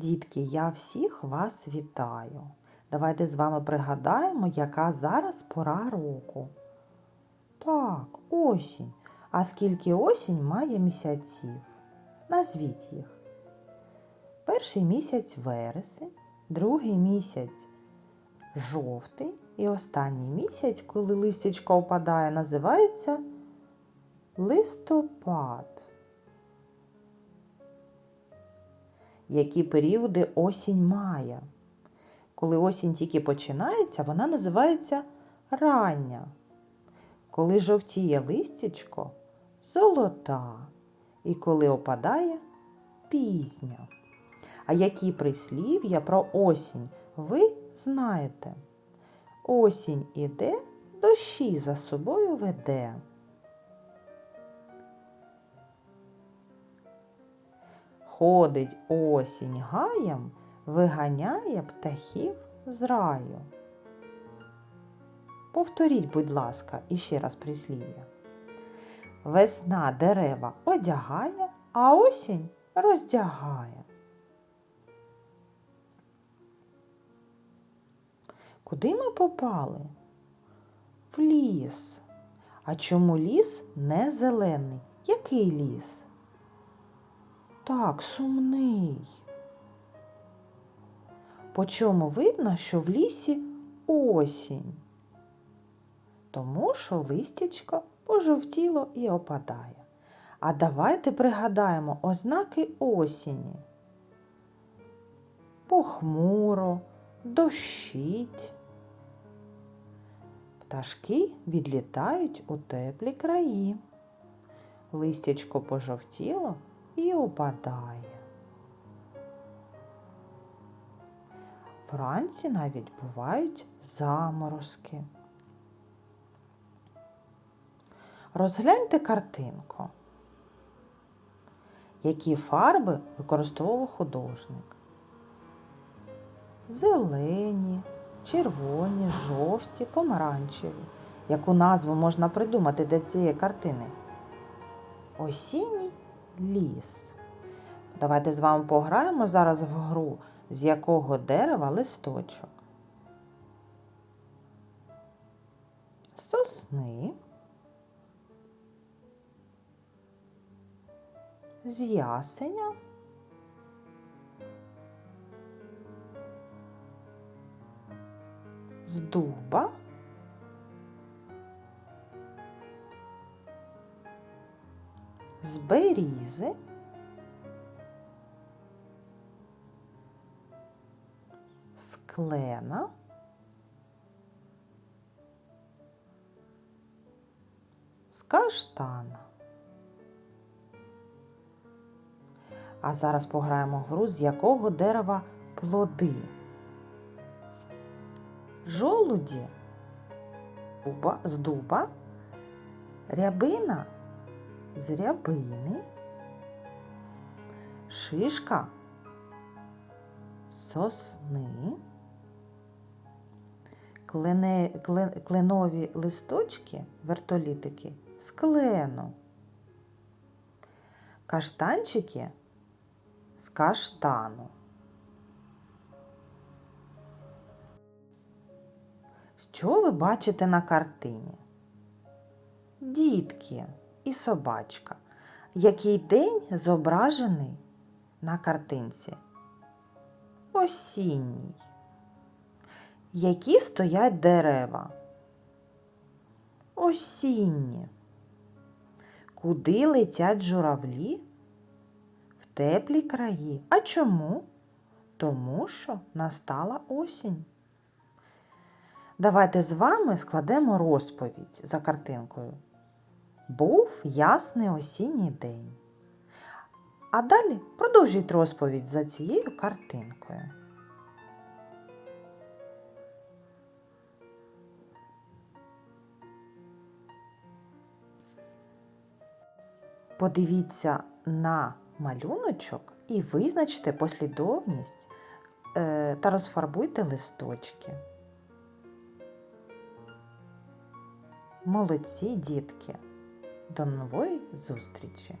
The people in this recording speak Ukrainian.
Дітки, я всіх вас вітаю. Давайте з вами пригадаємо, яка зараз пора року. Так, осінь. А скільки осінь має місяців? Назвіть їх. Перший місяць вересень, другий місяць жовтень і останній місяць, коли листячко опадає, називається листопад. Які періоди осінь має? Коли осінь тільки починається, вона називається рання. Коли жовтіє листячко золота. І коли опадає пізня. А які прислів'я про осінь ви знаєте? Осінь іде, дощі за собою веде. Ходить осінь гаєм, виганяє птахів з раю. Повторіть, будь ласка, іще раз прислів'я. Весна дерева одягає, а осінь роздягає. Куди ми попали? В ліс. А чому ліс не зелений? Який ліс? Так, сумний. По чому видно, що в лісі осінь? Тому що листячко пожовтіло і опадає. А давайте пригадаємо ознаки осені. Похмуро, дощить. Пташки відлітають у теплі краї. Листячко пожовтіло і опадає. Вранці навіть бувають заморозки. Розгляньте картинку. Які фарби використовував художник? Зелені, червоні, жовті, помаранчеві. Яку назву можна придумати для цієї картини? Осінній ліс. Давайте з вами пограємо зараз в гру, з якого дерева листочок. Сосни. З ясеня. З дуба. З берізи. З. З каштана. А зараз пограємо гру, з якого дерева плоди. Жолуді з дуба, рябина з рябини, шишка сосни, клене, клен, кленові листочки, вертолітики з клену, каштанчики з каштану. Що ви бачите на картині? Дітки і собачка. Який день зображений на картинці? Осінній. Які стоять дерева? Осінні. Куди летять журавлі? В теплі краї. А чому? Тому що настала осінь. Давайте з вами складемо розповідь за картинкою. Був ясний осінній день. А далі продовжіть розповідь за цією картинкою. Подивіться на малюночок і визначте послідовність е, та розфарбуйте листочки. Молодці, дітки! До нової зустрічі!